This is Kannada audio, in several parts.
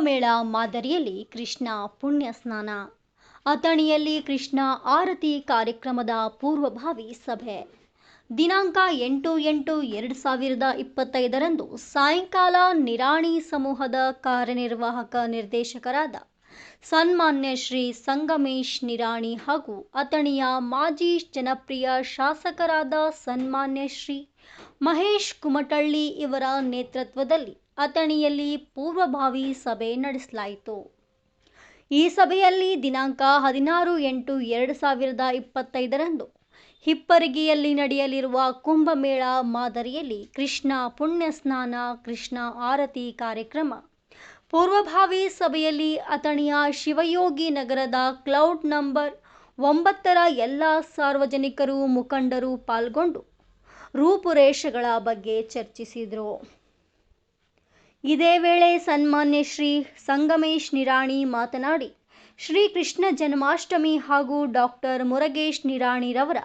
ಕುಂಭಮೇಳ ಮಾದರಿಯಲ್ಲಿ ಕೃಷ್ಣ ಪುಣ್ಯ ಸ್ನಾನ. ಅಥಣಿಯಲ್ಲಿ ಕೃಷ್ಣ ಆರತಿ ಕಾರ್ಯಕ್ರಮದ ಪೂರ್ವಭಾವಿ ಸಭೆ. ದಿನಾಂಕ ಎಂಟು ಎಂಟು ಎರಡು ಸಾವಿರದ ಇಪ್ಪತ್ತೈದರಂದು ಸಾಯಂಕಾಲ ನಿರಾಣಿ ಸಮೂಹದ ಕಾರ್ಯನಿರ್ವಾಹಕ ನಿರ್ದೇಶಕರಾದ ಸನ್ಮಾನ್ಯ ಶ್ರೀ ಸಂಗಮೇಶ್ ನಿರಾಣಿ ಹಾಗೂ ಅಥಣಿಯ ಮಾಜಿ ಜನಪ್ರಿಯ ಶಾಸಕರಾದ ಸನ್ಮಾನ್ಯ ಶ್ರೀ ಮಹೇಶ್ ಕುಮಟಳ್ಳಿ ಇವರ ನೇತೃತ್ವದಲ್ಲಿ ಅಥಣಿಯಲ್ಲಿ ಪೂರ್ವಭಾವಿ ಸಭೆ ನಡೆಸಲಾಯಿತು. ಈ ಸಭೆಯಲ್ಲಿ ದಿನಾಂಕ ಹದಿನಾರು ಎಂಟು ಎರಡು ಸಾವಿರದ ಇಪ್ಪತ್ತೈದರಂದು ಹಿಪ್ಪರಿಗೆಯಲ್ಲಿ ನಡೆಯಲಿರುವ ಕುಂಭಮೇಳ ಮಾದರಿಯಲ್ಲಿ ಕೃಷ್ಣ ಪುಣ್ಯ ಸ್ನಾನ, ಕೃಷ್ಣ ಆರತಿ ಕಾರ್ಯಕ್ರಮ, ಪೂರ್ವಭಾವಿ ಸಭೆಯಲ್ಲಿ ಅಥಣಿಯ ಶಿವಯೋಗಿ ನಗರದ ಕ್ಲೌಡ್ ನಂಬರ್ ಒಂಬತ್ತರ ಎಲ್ಲ ಸಾರ್ವಜನಿಕರು ಮುಖಂಡರು ಪಾಲ್ಗೊಂಡು ರೂಪುರೇಷೆಗಳ ಬಗ್ಗೆ ಚರ್ಚಿಸಿದರು. ಇದೇ ವೇಳೆ ಸನ್ಮಾನ್ಯ ಶ್ರೀ ಸಂಗಮೇಶ್ ನಿರಾಣಿ ಮಾತನಾಡಿ ಶ್ರೀ ಕೃಷ್ಣ ಜನ್ಮಾಷ್ಟಮಿ ಹಾಗೂ ಡಾಕ್ಟರ್ ಮುರಗೇಶ್ ನಿರಾಣಿರವರ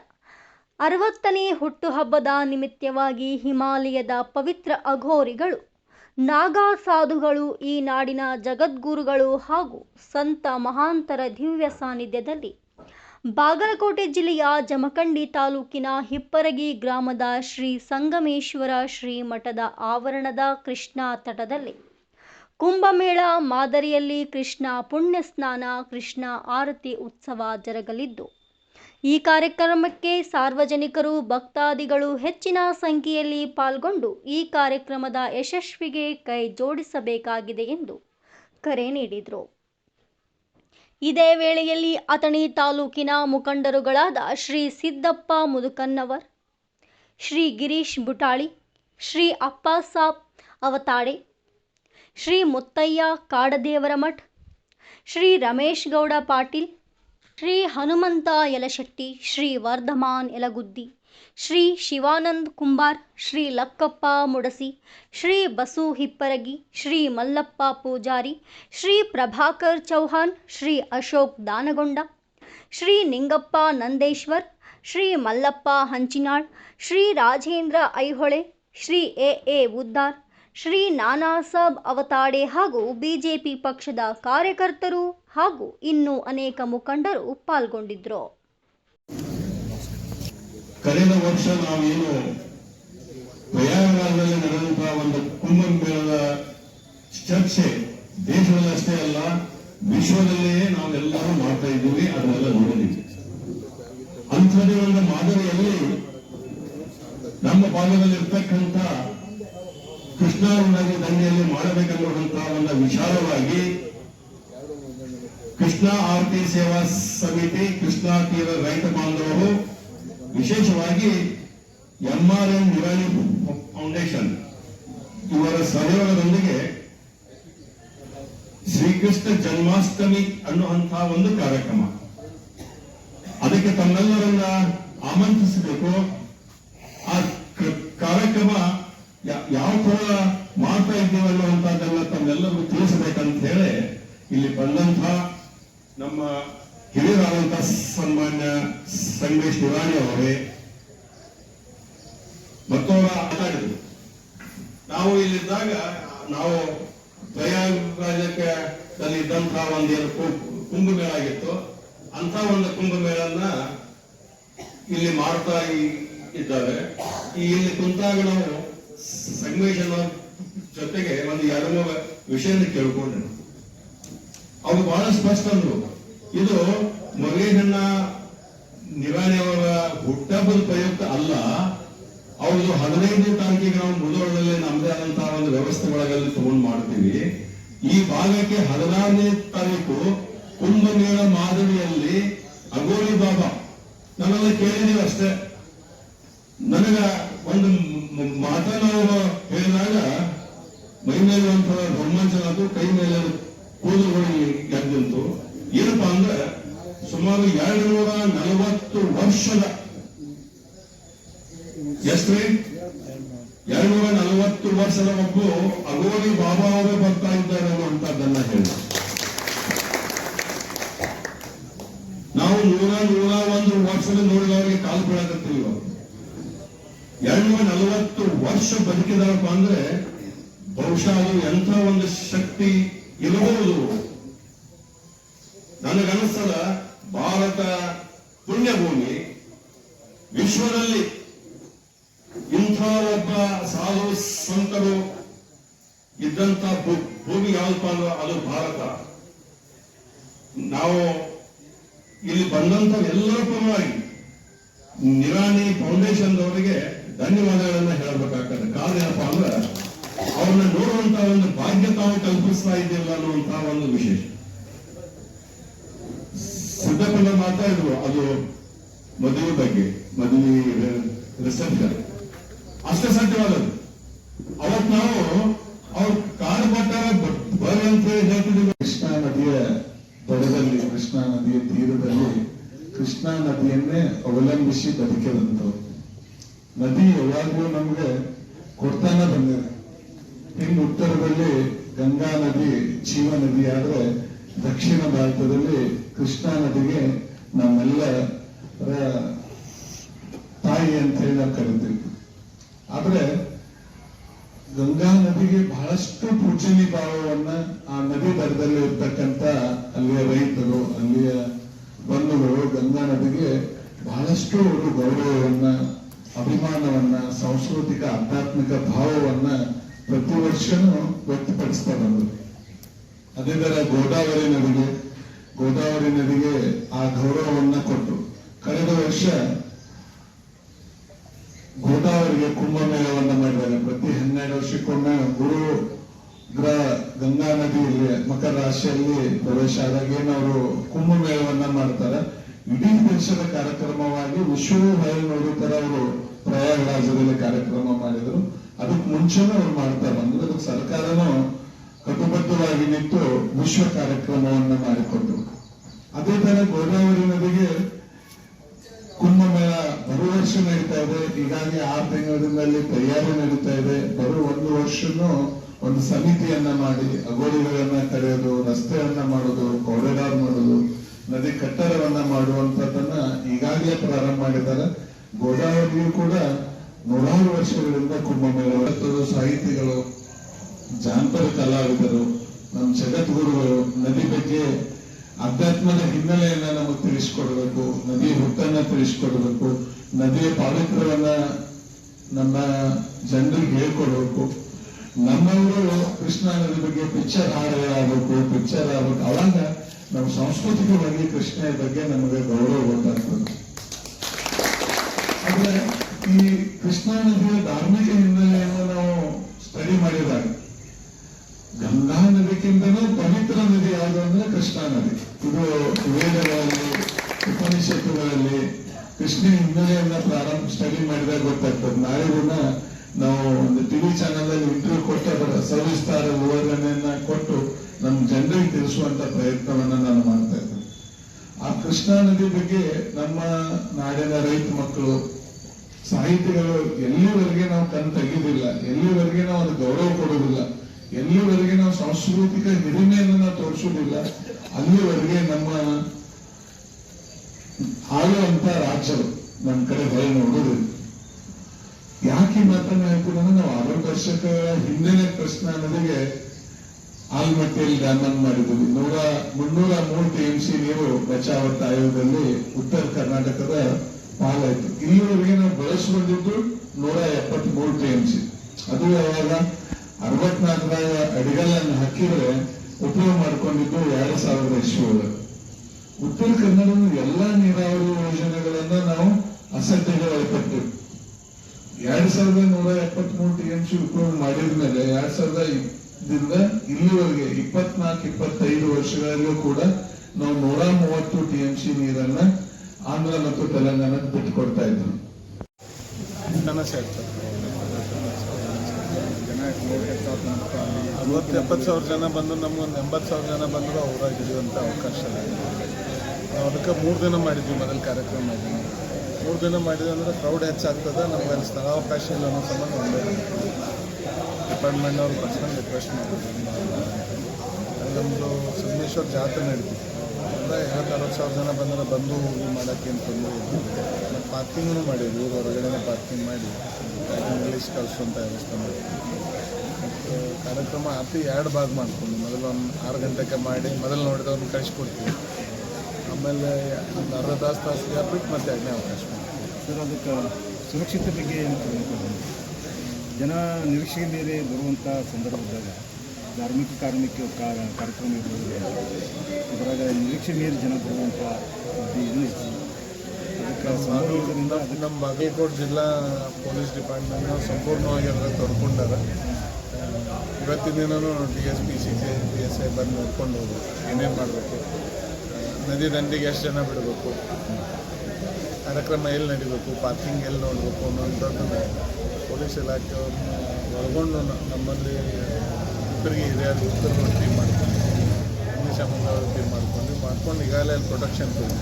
ಅರವತ್ತನೇ ಹುಟ್ಟುಹಬ್ಬದ ನಿಮಿತ್ತವಾಗಿ ಹಿಮಾಲಯದ ಪವಿತ್ರ ಅಘೋರಿಗಳು, ನಾಗಾ ಸಾಧುಗಳು ಈ ನಾಡಿನ ಜಗದ್ಗುರುಗಳು ಹಾಗೂ ಸಂತ ಮಹಾಂತರ ದಿವ್ಯ ಸಾನ್ನಿಧ್ಯದಲ್ಲಿ ಬಾಗಲಕೋಟೆ ಜಿಲ್ಲೆಯ ಜಮಖಂಡಿ ತಾಲೂಕಿನ ಹಿಪ್ಪರಗಿ ಗ್ರಾಮದ ಶ್ರೀ ಸಂಗಮೇಶ್ವರ ಶ್ರೀ ಮಠದ ಆವರಣದ ಕೃಷ್ಣ ತಟದಲ್ಲಿ ಕುಂಭಮೇಳ ಮಾದರಿಯಲ್ಲಿ ಕೃಷ್ಣ ಪುಣ್ಯ ಸ್ನಾನ, ಕೃಷ್ಣ ಆರತಿ ಉತ್ಸವ ಜರುಗಲಿದ್ದು, ಈ ಕಾರ್ಯಕ್ರಮಕ್ಕೆ ಸಾರ್ವಜನಿಕರು, ಭಕ್ತಾದಿಗಳು ಹೆಚ್ಚಿನ ಸಂಖ್ಯೆಯಲ್ಲಿ ಪಾಲ್ಗೊಂಡು ಈ ಕಾರ್ಯಕ್ರಮದ ಯಶಸ್ವಿಗೆ ಕೈ ಜೋಡಿಸಬೇಕಾಗಿದೆ ಎಂದು ಕರೆ ನೀಡಿದರು. ಇದೇ ವೇಳೆಯಲ್ಲಿ ಅಥಣಿ ತಾಲೂಕಿನ ಮುಖಂಡರುಗಳಾದ ಶ್ರೀ ಸಿದ್ದಪ್ಪ ಮುದುಕನ್ನವರ್, ಶ್ರೀ ಗಿರೀಶ್ ಬುಟಾಳಿ, ಶ್ರೀ ಅಪ್ಪಾಸಾಬ್ ಅವತಾಡೆ, ಶ್ರೀ ಮುತ್ತಯ್ಯ ಕಾಡದೇವರಮಠ್ ಶ್ರೀ ರಮೇಶ್ ಗೌಡ ಪಾಟೀಲ್, ಶ್ರೀ ಹನುಮಂತ ಯಲಶೆಟ್ಟಿ, ಶ್ರೀ ವರ್ಧಮಾನ್ ಯಲಗುದ್ದಿ ಶ್ರೀ ಶಿವಾನಂದ್ ಕುಂಬಾರ್, ಶ್ರೀ ಲಕ್ಕಪ್ಪ ಮುಡಸಿ, ಶ್ರೀ ಬಸು ಹಿಪ್ಪರಗಿ, ಶ್ರೀ ಮಲ್ಲಪ್ಪ ಪೂಜಾರಿ, ಶ್ರೀ ಪ್ರಭಾಕರ್ ಚೌಹಾಣ್, ಶ್ರೀ ಅಶೋಕ್ ದಾನಗೊಂಡ, ಶ್ರೀ ನಿಂಗಪ್ಪ ನಂದೇಶ್ವರ್, ಶ್ರೀ ಮಲ್ಲಪ್ಪ ಹಂಚಿನಾಳ್, ಶ್ರೀ ರಾಜೇಂದ್ರ ಐಹೊಳೆ, ಶ್ರೀ ಎ ಎ ಉದ್ದಾರ್, ಶ್ರೀ ನಾನಾಸಾಬ್ ಅವತಾಡೆ ಹಾಗೂ ಬಿಜೆಪಿ ಪಕ್ಷದ ಕಾರ್ಯಕರ್ತರು ಹಾಗೂ ಇನ್ನೂ ಅನೇಕ ಮುಖಂಡರು ಪಾಲ್ಗೊಂಡಿದ್ದರು ಕಳೆದ ವರ್ಷ ನಾವೇನು ಪ್ರಯಾಗರಾಜದಲ್ಲಿ ನಡೆದಂತಹ ಒಂದು ಕುಂಭಮೇಳದ ಚರ್ಚೆ ದೇಶದಲ್ಲಿ ಅಷ್ಟೇ ಅಲ್ಲ, ವಿಶ್ವದಲ್ಲೇ ನಾವೆಲ್ಲರೂ ಮಾಡ್ತಾ ಇದ್ದೀವಿ, ಅದನ್ನೆಲ್ಲ ನೋಡಿದ್ದೀವಿ. ಅಂಥದೇ ಒಂದು ಮಾದರಿಯಲ್ಲಿ ನಮ್ಮ ಭಾಗದಲ್ಲಿ ಇರ್ತಕ್ಕಂಥ ಕೃಷ್ಣಾ ದಂಡೆಯಲ್ಲಿ ಮಾಡಬೇಕನ್ನುವಂತಹ ಒಂದು ವಿಚಾರವಾಗಿ ಕೃಷ್ಣ ಆರತಿ ಸೇವಾ ಸಮಿತಿ, ಕೃಷ್ಣ ತೀರ ರೈತ ಬಾಂಧವರು ವಿಶೇಷವಾಗಿ M R N Nirani foundation ಇವರ ಸಹಯೋಗದೊಂದಿಗೆ ಶ್ರೀಕೃಷ್ಣ ಜನ್ಮಾಷ್ಟಮಿ ಅನ್ನುವಂತಹ ಒಂದು ಕಾರ್ಯಕ್ರಮ. ಅದಕ್ಕೆ ತಮ್ಮೆಲ್ಲರನ್ನ ಆಮಂತ್ರಿಸಬೇಕು. ಆ ಕಾರ್ಯಕ್ರಮ ಯಾವ ತರ ಮಾಡ್ತಾ ಇದ್ದೀವಿ ಅನ್ನುವಂಥದ್ದೆಲ್ಲ ತಿಳಿಸಬೇಕಂತ ಹೇಳಿ ಇಲ್ಲಿ ಬಂದಂಥ ನಮ್ಮ ಹಿರಿಯರಾದಂತಹ ಸನ್ಮಾನ್ಯ ಸಂಘ ನಿರಾಣಿ ಅವರೇ ಮತ್ತೊಬ್ಬ ಮಾತಾಡಿದ್ರು. ನಾವು ಇಲ್ಲಿದ್ದಾಗ, ನಾವು ಪ್ರಯಾಗರಾಜಕ್ಕೆ ದಲ್ಲಿ ಇದ್ದಂತಹ ಒಂದೇನು ಕು- ಕುಂಭಮೇಳ ಆಗಿತ್ತು ಅಂತ ಒಂದು ಕುಂಭಮೇಳನ್ನ ಇಲ್ಲಿ ಮಾಡ್ತಾ ಇದ್ದಾರೆ. ಇಲ್ಲಿ ಕುಂತಾಗ ನಾವು ಸಂಗಮೇಶನ ಜೊತೆಗೆ ಒಂದು ಎರಡು ಮೂರು ವಿಷಯನ ಕೇಳ್ಕೊಂಡೆ ಅವ್ರು ಬಹಳ ಸ್ಪಷ್ಟ ಅಂದ್ರು ಇದು ಮುರುಗೇಶಣ್ಣ ನಿರಾಣಿ ಅವರ ಹುಟ್ಟಹಬ್ಬದ ಪ್ರಯುಕ್ತ ಅಲ್ಲ, ಅವ್ರದ್ದು ಹದಿನೈದನೇ ತಾರೀಕಿಗೆ ನಾವು ಮುಧೋಳದಲ್ಲಿ ನಮ್ಮದೇ ಆದಂತಹ ಒಂದು ವ್ಯವಸ್ಥೆ ಒಳಗಲ್ಲಿ ತಗೊಂಡು ಮಾಡ್ತೀವಿ. ಈ ಭಾಗಕ್ಕೆ ಹದಿನಾರನೇ ತಾರೀಕು ಕುಂಭಮೇಳ ಮಾದರಿಯಲ್ಲಿ ಅಗೋಲಿ ಬಾಬಾ. ನಾವೆಲ್ಲ ಕೇಳಿದೀವಿ ಅಷ್ಟೇ. ನನಗ ಒಂದು ಮಾತನಾಡುವ ಹೇಳಿದಾಗ ಮೈ ಮೇಲೆ ಒಂಥರ ರೋಮಾಂಚನ ಕೈ ಮೇಲೆ ಕೂದಲುಗಳು ಗೆದ್ದಂತು ಏನಪ್ಪಾ ಅಂದ್ರೆ ಸುಮಾರು ಎರಡು ನೂರ ನಲವತ್ತು ವರ್ಷದ ಎಷ್ಟ್ರಿ? ಎರಡು ನೂರ ನಲವತ್ತು ವರ್ಷದ ಮಗು ಅಗೋರಿ ಬಾಬಾ ಅವರೇ ಬರ್ತಾ ಇದ್ದಾರೆ ಅನ್ನುವಂಥದ್ದನ್ನ ಹೇಳಿ. ನಾವು ನೂರ ನೂರ ಒಂದು ವರ್ಷದ ನೋಡಿದವರಿಗೆ ಕಾಲು ಬೀಳಕತ್ತೀವಿ ಎರಡು ನೂರ ನಲವತ್ತು ವರ್ಷ ಬದುಕಿದಾರಪ್ಪ ಅಂದ್ರೆ ಬಹುಶಃ ಅದು ಎಂಥ ಒಂದು ಶಕ್ತಿ ಇರಬಹುದು ನನಗನ್ನಿಸ್ತದ ಭಾರತ ಪುಣ್ಯಭೂಮಿ ವಿಶ್ವದಲ್ಲಿ ಇಂಥ ಒಬ್ಬ ಸಾಧು ಸಂತರು ಇದ್ದಂತ ಭೂಮಿ ಯಾವ್ದಪ್ಪ ಅಂದ್ರೆ ಅದು ಭಾರತ. ನಾವು ಇಲ್ಲಿ ಬಂದಂತ ಎಲ್ಲರ ಪರವಾಗಿ ನಿರಾಣಿ ಫೌಂಡೇಶನ್ ಅವರಿಗೆ ಧನ್ಯವಾದಗಳನ್ನ ಹೇಳಬೇಕಾಗ್ತದೆ. ಕಾರಣ ಏನಪ್ಪ ಅಂದ್ರೆ ಅವ್ರನ್ನ ನೋಡುವಂತ ಒಂದು ಭಾಗ್ಯ ತಾವು ಕಲ್ಪಿಸ್ತಾ ಇದ್ದಿಲ್ಲ ಅನ್ನುವಂತಹ ಒಂದು ವಿಶೇಷ. ಸಿದ್ದಪ್ಪನ ಮಾತಾಡಿದ್ರು ಅದು ಮದುವೆ ಬಗ್ಗೆ, ಮದುವೆ ರಿಸೆಪ್ಷನ್ ಅಷ್ಟೇ ಸಾಧ್ಯವಾದದ್ದು. ಅವತ್ ನಾವು ಅವ್ರ ಕಾಡು ಬಟ್ಟಾರ ಬರ್ರಿ ಅಂತ ಹೇಳಿ ಹೇಳ್ತಿದ್ದೀವಿ. ಕೃಷ್ಣಾ ನದಿಯ ದಡದಲ್ಲಿ ಕೃಷ್ಣಾ ನದಿಯ ತೀರದಲ್ಲಿ ಕೃಷ್ಣಾ ನದಿಯನ್ನೇ ಅವಲಂಬಿಸಿ ಬದುಕಿದಂಥವ್ರು ನದಿ ಯಾವಾಗಲೂ ನಮ್ಗೆ ಕೊಡ್ತಾನ ಬಂದಿದೆ. ಇನ್ನು ಉತ್ತರದಲ್ಲಿ ಗಂಗಾ ನದಿ ಜೀವ ನದಿ ಆದ್ರೆ ದಕ್ಷಿಣ ಭಾರತದಲ್ಲಿ ಕೃಷ್ಣಾ ನದಿಗೆ ನಮ್ಮೆಲ್ಲರ ತಾಯಿ ಅಂತ ಹೇಳಿ ನಾವು ಕರಿತೀವಿ ಆದ್ರೆ ಗಂಗಾ ನದಿಗೆ ಬಹಳಷ್ಟು ಪೂಜನಿ ಭಾವವನ್ನ ಆ ನದಿ ದಡದಲ್ಲಿ ಇರ್ತಕ್ಕಂಥ ಅಲ್ಲಿಯ ರೈತರು, ಅಲ್ಲಿಯ ಬಂಧುಗಳು ಗಂಗಾ ನದಿಗೆ ಬಹಳಷ್ಟು ಅವರು ಗೌರವವನ್ನ, ಅಭಿಮಾನವನ್ನ, ಸಾಂಸ್ಕೃತಿಕ, ಆಧ್ಯಾತ್ಮಿಕ ಭಾವವನ್ನ ಪ್ರತಿ ವರ್ಷನೂ ವ್ಯಕ್ತಪಡಿಸ್ತಾ ಬಂದರು. ಅದೇ ತರ ಗೋದಾವರಿ ನದಿಗೆ ಗೋದಾವರಿ ನದಿಗೆ ಆ ಗೌರವವನ್ನ ಕೊಟ್ಟು ಕಳೆದ ವರ್ಷ ಗೋದಾವರಿಗೆ ಕುಂಭಮೇಳವನ್ನ ಮಾಡಿದ್ದಾರೆ. ಪ್ರತಿ ಹನ್ನೆರಡು ವರ್ಷಕ್ಕೊಮ್ಮೆ ಗುರು ಗ್ರಹ ಗಂಗಾ ನದಿಯಲ್ಲಿ, ಮಕರ ರಾಶಿಯಲ್ಲಿ ಪ್ರವೇಶ ಆದಾಗ ಏನವರು ಕುಂಭಮೇಳವನ್ನ ಮಾಡ್ತಾರೆ. ಇಡೀ ದೇಶದ ಕಾರ್ಯಕ್ರಮವಾಗಿ ವಿಶ್ವ ಹೊರಗೆ ನೋಡೋ ತರ ಅವರು ಪ್ರಯಾಗರಾಜದಲ್ಲಿ ಕಾರ್ಯಕ್ರಮ ಮಾಡಿದ್ರು. ಅದಕ್ಕೆ ಮುಂಚೆನೂ ಅವ್ರು ಮಾಡ್ತಾ ಬಂದ್ರು. ಅದಕ್ಕೆ ಸರ್ಕಾರನೂ ಕಟುಬದ್ಧವಾಗಿ ನಿಂತು ವಿಶ್ವ ಕಾರ್ಯಕ್ರಮವನ್ನ ಮಾಡಿಕೊಂಡು ಅದೇ ತರ ಗೋದಾವರಿ ನದಿಗೆ ಕುಂಭಮೇಳ ಬರುವ ವರ್ಷ ನಡೀತಾ ಇದೆ. ಹೀಗಾಗಿ ಆರು ತಿಂಗಳಿನಲ್ಲಿ ತಯಾರಿ ನಡೀತಾ ಇದೆ. ಬರುವ ಒಂದು ವರ್ಷನು ಒಂದು ಸಮಿತಿಯನ್ನ ಮಾಡಿ ಅಗೋಲಿಗಳನ್ನ ಕರೆಯೋದು, ರಸ್ತೆಯನ್ನ ಮಾಡೋದು ಕಾರಿಡಾರ್ ಮಾಡೋದು, ನದಿ ಕಟ್ಟಡವನ್ನ ಮಾಡುವಂತದನ್ನ ಈಗಾಗಲೇ ಪ್ರಾರಂಭ ಮಾಡಿದ್ದಾರೆ. ಗೋದಾವರಿಯು ಕೂಡ ನೂರಾರು ವರ್ಷಗಳಿಂದ ಕುಂಭಮೇಳ ಸಾಹಿತಿಗಳು ಜಾನಪದ ಕಲಾವಿದರು, ನಮ್ಮ ಜಗದ್ಗುರುಗಳು, ನದಿ ಬಗ್ಗೆ ಅಧ್ಯಾತ್ಮದ ಹಿನ್ನೆಲೆಯನ್ನ ನಮಗೆ ತಿಳಿಸ್ಕೊಡ್ಬೇಕು, ನದಿ ಹುಟ್ಟನ್ನ ತಿಳಿಸ್ಕೊಡ್ಬೇಕು ನದಿಯ ಪಾವಿತ್ರವನ್ನ ನಮ್ಮ ಜನರಿಗೆ ಹೇಳ್ಕೊಡ್ಬೇಕು. ನಮ್ಮವರು ಕೃಷ್ಣ ನದಿ ಬಗ್ಗೆ ಪಿಕ್ಚರ್ ಹಾಡುಗಳಾಗಬೇಕು ಪಿಕ್ಚರ್ ಆಗ್ಬೇಕು. ಅವಾಗ ನಮ್ಮ ಸಾಂಸ್ಕೃತಿಕವಾಗಿ ಕೃಷ್ಣನ ಬಗ್ಗೆ ನಮಗೆ ಗೌರವ ಗೊತ್ತಾಗ್ತದೆ. ಈ ಕೃಷ್ಣಾ ನದಿಯ ಧಾರ್ಮಿಕ ಹಿನ್ನೆಲೆಯನ್ನು ನಾವು ಸ್ಟಡಿ ಮಾಡಿದಾಗ ಗಂಗಾ ನದಿಗಿಂತನೂ ಪವಿತ್ರ ನದಿ ಯಾವುದು ಅಂದ್ರೆ ಕೃಷ್ಣಾ ನದಿ. ಇದು ವೇದಗಳಲ್ಲಿ, ಉಪನಿಷತ್ತುಗಳಲ್ಲಿ ಕೃಷ್ಣ ಹಿನ್ನೆಲೆಯನ್ನ ಪ್ರಾರಂಭ ಸ್ಟಡಿ ಮಾಡಿದಾಗ ಗೊತ್ತಾಗ್ತದೆ. ನಾಳೆ ದಿನ ನಾವು ಒಂದು ಟಿವಿ ಚಾನೆಲ್ ಅಲ್ಲಿ ಇಂಟರ್ವ್ಯೂ ಕೊಟ್ಟು ಅದರ ಸವಿಸ್ತಾರ ವಿವರಣೆಯನ್ನ ಕೊಟ್ಟು ನಮ್ಮ ಜನರಿಗೆ ತಿಳಿಸುವಂತ ಪ್ರಯತ್ನವನ್ನ ನಾನು ಮಾಡ್ತಾ ಇದ್ದೇನೆ. ಆ ಕೃಷ್ಣಾ ನದಿ ಬಗ್ಗೆ ನಮ್ಮ ನಾಡಿನ ರೈತ ಮಕ್ಕಳು, ಸಾಹಿತಿಗಳು ಎಲ್ಲಿವರೆಗೆ ನಾವು ಕಣ್ ತೆಗೆದಿಲ್ಲ, ಎಲ್ಲಿವರೆಗೆ ನಾವು ಅದು ಗೌರವ ಕೊಡುವುದಿಲ್ಲ ಎಲ್ಲಿವರೆಗೆ ನಾವು ಸಾಂಸ್ಕೃತಿಕ ಹಿರಿಮೆಯನ್ನು ನಾವು ತೋರಿಸುವುದಿಲ್ಲ, ಅಲ್ಲಿವರೆಗೆ ನಮ್ಮ ಆಳುವಂತ ರಾಜ್ಯರು ನಮ್ಮ ಕಡೆ ಹೊರ ನೋಡೋದು ಯಾಕೆ ಮಾತ್ರ ಹೇಳ್ತೀನಿ ಅಂದ್ರೆ ನಾವು ಆರು ವರ್ಷಗಳ ಹಿಂದಿನ ಪ್ರಶ್ನೆ ನದಿಗೆ ಆಲ್ಮಟ್ಟಿಯಲ್ಲಿ ಗಮನ ಮಾಡಿದ್ದೀವಿ. ನೂರ, ಮುನ್ನೂರ ಮೂರು ಟಿ ಎಂ ಸಿ ನೀರು ಬಚಾವಟ್ ಆಯೋಗದಲ್ಲಿ ಉತ್ತರ ಕರ್ನಾಟಕದ ಪಾಲಾಯಿತು. ಇಲ್ಲಿವರೆಗೆ ನಾವು ಬಳಸಿಕೊಂಡಿದ್ದು ನೂರ ಎಪ್ಪತ್ಮೂರು ಟಿ ಎಂ ಸಿ. ಅದು ಯಾವಾಗ? ಅರವತ್ನಾಲ್ಕರಾಗ ಅಡಿಗಲನ್ನು ಹಾಕಿದ್ರೆ ಉಪಯೋಗ ಮಾಡಿಕೊಂಡಿದ್ದು ಎರಡ್ ಸಾವಿರದ ಇಸ್ವಿ ಒಳಗೆ ಉತ್ತರ ಕನ್ನಡದ ಎಲ್ಲಾ ನೀರಾವರಿ ಯೋಜನೆಗಳನ್ನ ನಾವು ಅಸಡ್ಡೆಗೆ ಒಳಪಟ್ಟಿವಿ. ಎರಡ್ ಸಾವಿರದ ನೂರ ಎಪ್ಪತ್ತ್ ಮೂರು ಟಿ ಎಂ ಸಿ ಉಪಯೋಗ ಮಾಡಿದ್ಮೇಲೆ ಎರಡ್ ಸಾವಿರದ ಇದರಿಂದ ಇಲ್ಲಿವರೆಗೆ ಇಪ್ಪತ್ನಾಲ್ಕು, ಇಪ್ಪತ್ತೈದು ವರ್ಷಗಳಲ್ಲೂ ಕೂಡ ನಾವು ನೂರ ಮೂವತ್ತು ಟಿ ಎಂ ಸಿ ನೀರನ್ನ ಆಂಧ್ರ ಮತ್ತು ತೆಲಂಗಾಣಕ್ಕೆ ಬಿಟ್ಟುಕೊಡ್ತಾ ಇದ್ವಿ. ಅರವತ್ತು ಎಪ್ಪತ್ತು ಸಾವಿರ ಜನ ಬಂದು ನಮಗೊಂದು ಎಂಬತ್ತು ಸಾವಿರ ಜನ ಬಂದರೂ ಊರಾಗ ಹಿಡಿಯುವಂಥ ಅವಕಾಶ ನಾವು ಅದಕ್ಕೆ ಮೂರು ದಿನ ಮಾಡಿದ್ವಿ ಮೊದಲು ಕಾರ್ಯಕ್ರಮ ಮಾಡಿದ್ವಿ. ಮೂರು ದಿನ ಮಾಡಿದ್ವಿ ಅಂದರೆ ಕ್ರೌಡ್ ಹೆಚ್ಚಾಗ್ತದೆ, ನಮ್ಗೆ ಅಲ್ಲಿ ಸ್ಥಳಾವಕಾಶ ಇಲ್ಲ ಅನ್ನೋ ಸಂಬಂಧ ಒಂದೇ. ಡಿಪಾರ್ಟ್ಮೆಂಟ್ನವ್ರು ಪರ್ಸನಲ್ ರಿಕ್ವೆಸ್ಟ್ ಮಾಡಿದ್ವಿ ನಮ್ಮದು ಸಿದ್ದೇಶ್ವರ ಜಾತ್ರೆ ನಡೀತು ಅಂದರೆ ಐವತ್ತು ಅರವತ್ತು ಸಾವಿರ ಜನ ಬಂದರೆ ಬಂದು ಹೋಗಿ ಮಾಡೋಕ್ಕೆ ಏನು ತೊಂದರೆ ಇಲ್ಲ. ಮತ್ತು ಪಾರ್ಕಿಂಗೂ ಮಾಡಿದ್ವಿ ಹೊರಗಡೆನೇ ಹೊರಗಡೆ ಪಾರ್ಕಿಂಗ್ ಮಾಡಿ ಇಂಗ್ಲೀಷ್ ಕಲಿಸುವಂಥ ವ್ಯವಸ್ಥೆ ಮಾಡಿದ್ವಿ. ಕಾರ್ಯಕ್ರಮ ಅತಿ ಎರಡು ಭಾಗ ಮಾಡ್ಕೊಂಡು ಮೊದಲು ಒಂದು ಆರು ಗಂಟೆಗೆ ಮಾಡಿ ಮೊದಲು ನೋಡಿದವ್ರನ್ನ ಕಳಿಸ್ಕೊಡ್ತೀವಿ. ಆಮೇಲೆ ಒಂದು ಅರ್ಧ ತಾಸು ತಾಸು ಬಿಟ್ಟು ಮತ್ತೆ ಎರಡನೇ ಅವಕಾಶ ಸರ್ ಅದಕ್ಕೆ ಸುರಕ್ಷತೆ ಬಗ್ಗೆ ಜನ ನಿರೀಕ್ಷೆ ಮೇಲೆ ಬರುವಂಥ ಸಂದರ್ಭದಾಗ ಧಾರ್ಮಿಕ ಕಾರ್ಮಿಕ ಕಾರ್ಯಕ್ರಮ ಇರ್ಬೋದು ಅದರಾಗ ನಿರೀಕ್ಷೆ ಮೇಲೆ ಜನ ಬರುವಂಥ ಇದು ನಮ್ಮ ಬಾಗಲಕೋಟೆ ಜಿಲ್ಲಾ ಪೊಲೀಸ್ ಡಿಪಾರ್ಟ್ಮೆಂಟ್ ಸಂಪೂರ್ಣವಾಗಿ ಅದರ ತೊಡ್ಕೊಂಡಾರ. ಇವತ್ತಿನ ದಿನವೂ D S P, C C, D S I ಬಂದು ನೋಡ್ಕೊಂಡು ಹೋಗ್ಬೇಕು ಏನೇನು ಮಾಡಬೇಕು. ನದಿ ದಂಡಿಗೆ ಎಷ್ಟು ಜನ ಬಿಡಬೇಕು? ಕಾರ್ಯಕ್ರಮ ಎಲ್ಲಿ ನಡಿಬೇಕು? ಪಾರ್ಕಿಂಗ್ ಎಲ್ಲಿ ನೋಡಬೇಕು ಅನ್ನೋಂಥದ್ದನ್ನು ಪೊಲೀಸ್ ಇಲಾಖೆಯವ್ರನ್ನ ಒಳಗೊಂಡು ನಮ್ಮಲ್ಲಿ ಇಬ್ಬರಿಗೆ ಹಿರಿಯರು ಉತ್ತರಗಳು ಟೀಮ್ ಮಾಡ್ಕೊಂಡು ಅಗ್ನಿಶಾಮಕ ಟೀಮ್ ಮಾಡ್ಕೊಂಡು ಮಾಡ್ಕೊಂಡು ಈಗಾಗಲೇ ಅಲ್ಲಿ ಪ್ರೊಟೆಕ್ಷನ್ ಕೊಡಿ.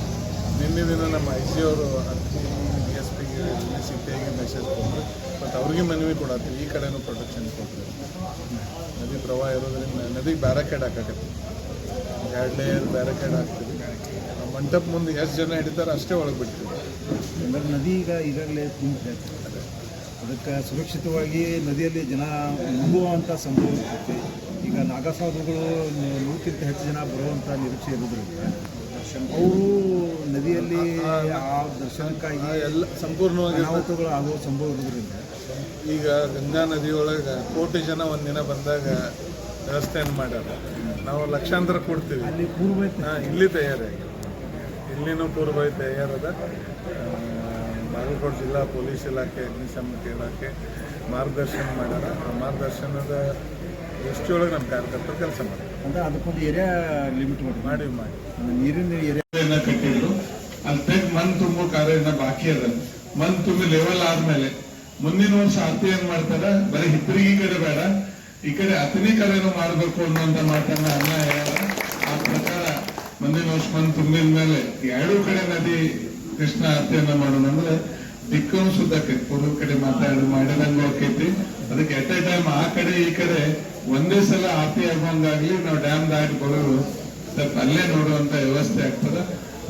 ನಿನ್ನೆ ದಿನ ನಮ್ಮ ಐ ಸಿ ಅವರು ಡಿ ಎಸ್ ಪಿಗೆ ಸಿ ಪಿ ಮೆಸೇಜ್ ಕೊಟ್ಟರು ಬಟ್ ಅವ್ರಿಗೆ ಮನವಿ ಕೊಡತ್ತೀವಿ ಈ ಕಡೆನೂ ಪ್ರೊಟೆಕ್ಷನ್ ಕೊಡ್ತೀವಿ ನದಿ ಪ್ರವಾಹ ಇರೋದ್ರಿಂದ ನದಿಗೆ ಬ್ಯಾರಕೇಡ್ ಹಾಕಕತ್ತೀವಿ ಎರಡು ಲೇಯರ್ ಬ್ಯಾರಕೇಡ್ ಹಾಕ್ತೀವಿ ಮಂಟಪ ಮುಂದೆ ಎಷ್ಟು ಜನ ಹಿಡಿತಾರೆ ಅಷ್ಟೇ ಒಳಗೆ ಬಿಡ್ತೀವಿ ಅಂದರೆ ನದಿ ಈಗ ಈಗಾಗಲೇ ತುಂಬಿದೆ. ಅದಕ್ಕೆ ಸುರಕ್ಷಿತವಾಗಿ ನದಿಯಲ್ಲಿ ಜನ ಮುಳುಗುವಂಥ ಸಂಭವ ಇರ್ತೈತಿ. ಈಗ ನಾಗಸಾಧುಗಳು ನೂರಕ್ಕಿಂತ ಹೆಚ್ಚು ಜನ ಬರುವಂಥ ನಿರೀಕ್ಷೆ ಇರೋದ್ರಿಂದ ಅವರು ನದಿಯಲ್ಲಿ ಆ ದರ್ಶನಕ್ಕಾಗಿ ಎಲ್ಲ ಸಂಪೂರ್ಣವಾಗಿ ಆಗುವ ಸಂಭವ ಇರೋದ್ರಿಂದ ಈಗ ಗಂಗಾ ನದಿಯೊಳಗೆ ಕೋಟಿ ಜನ ಒಂದಿನ ಬಂದಾಗ ವ್ಯವಸ್ಥೆಯನ್ನು ಮಾಡ್ಯಾರ ನಾವು ಲಕ್ಷಾಂತರ ಕೊಡ್ತೀವಿ. ಅಲ್ಲಿ ಪೂರ್ವ ಹಾಂ ಇಲ್ಲಿ ತಯಾರಾಗಿ ಇಲ್ಲಿನೂ ಪೂರ್ವ ತಯಾರದ ಬಾಗಲಕೋಟೆ ಜಿಲ್ಲಾ ಪೊಲೀಸ್ ಇಲಾಖೆ ಅಗ್ನಿಶಾಮಕ ಇಲಾಖೆ ಮಾರ್ಗದರ್ಶನ ಮಾಡ್ಯಾರ. ಆ ಮಾರ್ಗದರ್ಶನದ ದೃಷ್ಟಿಯೊಳಗೆ ನಮ್ಮ ಕಾರ್ಯಕರ್ತರು ಕೆಲಸ ಮಾಡ್ತಾರೆ ಅಂದ್ರೆ ಅದಕ್ಕೊಂದು ಏರಿಯಾ ಲಿಮಿಟ್ ಮಾಡಿ ಮಾಡಿ. ಮಾಡಿ ನೀರಿನ ಏರಿಯಾ ಕಾರ್ಯನ ಕಟ್ಟಿದ್ರು. ಅಲ್ಲಿ ತೆಗ್ ಮಣ್ ತುಂಬೋ ಕಾರ್ಯ ಬಾಕಿ ಅದ. ಮನ್ ತುಂಬಿ ಲೆವೆಲ್ ಆದ್ಮೇಲೆ ಮುಂದಿನ ವರ್ಷ ಅತ್ತೆ ಏನ್ ಮಾಡ್ತಾರ? ಬರೀ ಹಿಪ್ಪರಿಗಿ ಕಡೆ ಬೇಡ, ಈ ಕಡೆ ಅತನಿ ಕಡೆನೂ ಮಾಡ್ಬೇಕು ಅನ್ನುವಂತ ಮಾತನ್ನ ಅನ್ನ ಆ ಪ್ರಕಾರ ಮುಂದಿನ ವರ್ಷ ಬಂದು ತುಂಬಿದ ಮೇಲೆ ಎರಡೂ ಕಡೆ ನದಿ ಕೃಷ್ಣ ಆರತಿಯನ್ನ ಮಾಡೋಣ ಅಂದ್ರೆ ದಿಕ್ಕನು ಸುದ್ದಾಕೈತಿ ಪೂರ್ವ ಕಡೆ ಮಾತಾಡಿ ಮಾಡಿದಂಗ ಆಕೈತಿ ಅದಕ್ಕೆ ಎಟ್ ಎ ಟೈಮ್ ಆ ಕಡೆ ಈ ಕಡೆ ಒಂದೇ ಸಲ ಆರತಿ ಆಗುವಂಗಾಗ್ಲಿ ನಾವು ಡ್ಯಾಮ್ ದಾಟಿ ಬರೋದು ಸ್ವಲ್ಪ ಅಲ್ಲೇ ನೋಡುವಂತ ವ್ಯವಸ್ಥೆ ಆಗ್ತದ.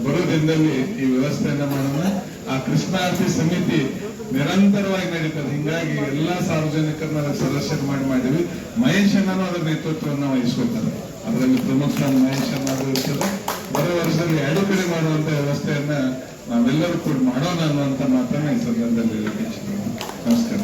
ಬರೋ ದಿನದಲ್ಲಿ ಈ ವ್ಯವಸ್ಥೆಯನ್ನ ಮಾಡೋಣ. ಆ ಕೃಷ್ಣಾರ್ಥಿ ಸಮಿತಿ ನಿರಂತರವಾಗಿ ನಡೀತದೆ. ಹಿಂಗಾಗಿ ಎಲ್ಲಾ ಸಾರ್ವಜನಿಕರನ್ನ ಸದಸ್ಯರು ಮಾಡಿ ಮಾಡಿವಿ ಮಹೇಶ್ ಅಣ್ಣನೂ ಅದರ ನೇತೃತ್ವವನ್ನು ವಹಿಸ್ಕೊತಾರೆ ಅದರಲ್ಲಿ ಪ್ರಮುಖ ಸ್ಥಾನ ಮಹೇಶ್ ಅಣ್ಣ ಬರೋ ವರ್ಷದಲ್ಲಿ ಎರಡು ಕಡೆ ಮಾಡುವಂತ ವ್ಯವಸ್ಥೆಯನ್ನ ನಾವೆಲ್ಲರೂ ಕೂಡ ಮಾಡೋಣ ಅನ್ನುವಂತ ಮಾತನ್ನ ಈ ಸಂದರ್ಭದಲ್ಲಿ ನಮಸ್ಕಾರ.